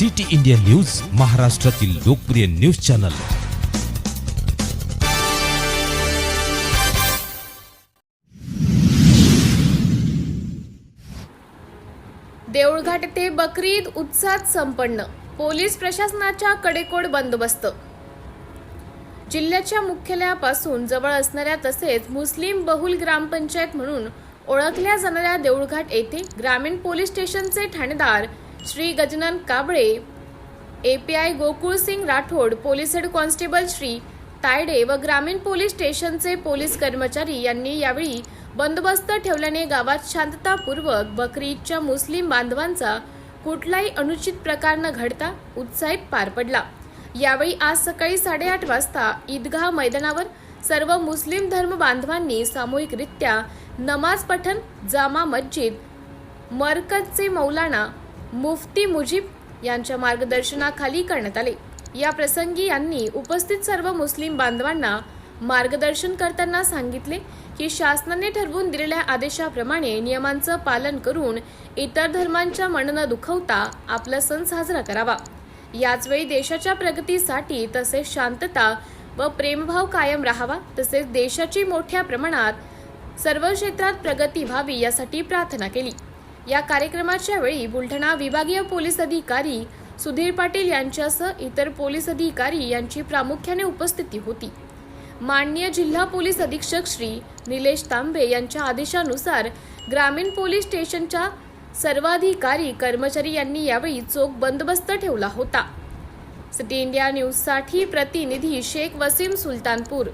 City India news महाराष्ट्रातील लोकप्रिय news channel. Deulghat येथे बकरी ईद उत्साहात संपन्न. पोलीस प्रशासनाच्या कडेकोड बंदोबस्त. जिल्ह्याच्या मुख्यालयापासून जवळ असणाऱ्या तसेच मुस्लिम बहुल ग्रामपंचायत म्हणून ओळखल्या जाणाऱ्या देऊळघाट येथे ग्रामीण पोलीस स्टेशनचे ठाणेदार Shri Gajanan Kable API Gokul Singh Rathod police head constable Shri Tayde व ग्रामीण पोलीस स्टेशनचे पोलीस कर्मचारी यांनी यावेळी बंदोबस्त ठेवल्याने गावात शांततापूर्वक बकरी ईदच्या मुस्लिम बांधवांचा कुठलाही अनुचित प्रकार न घडता उत्साहित पार पडला. यावेळी आज सकाळी साडेआठ वाजता ईदगाह मैदानावर सर्व मुस्लिम धर्म बांधवांनी सामूहिकरित्या नमाज पठण जामा मस्जिद मरकजचे मौलाना मुफ्ती मुजीब यांच्या मार्गदर्शनाखाली करण्यात आले. या प्रसंगी यांनी उपस्थित सर्व मुस्लिम बांधवांना मार्गदर्शन करताना सांगितले की शासनाने ठरवून दिलेल्या आदेशाप्रमाणे नियमांचं पालन करून इतर धर्मांच्या मन न दुखवता आपला सण साजरा करावा. याचवेळी देशाच्या प्रगतीसाठी तसेच शांतता व प्रेमभाव कायम राहावा तसेच देशाची मोठ्या प्रमाणात सर्व क्षेत्रात प्रगती व्हावी यासाठी प्रार्थना केली. या कार्यक्रमाच्या वेळी बुलढाणा विभागीय पोलीस अधिकारी सुधीर पाटील यांच्यासह इतर पोलीस अधिकारी यांची प्रामुख्याने उपस्थिती होती. माननीय जिल्हा पोलीस अधीक्षक श्री निलेश तांबे यांच्या आदेशानुसार ग्रामीण पोलीस स्टेशनच्या सर्वाधिकारी कर्मचारी यांनी यावेळी चोख बंदोबस्त ठेवला होता. सिटी इंडिया न्यूजसाठी प्रतिनिधी शेख वसीम सुलतानपूर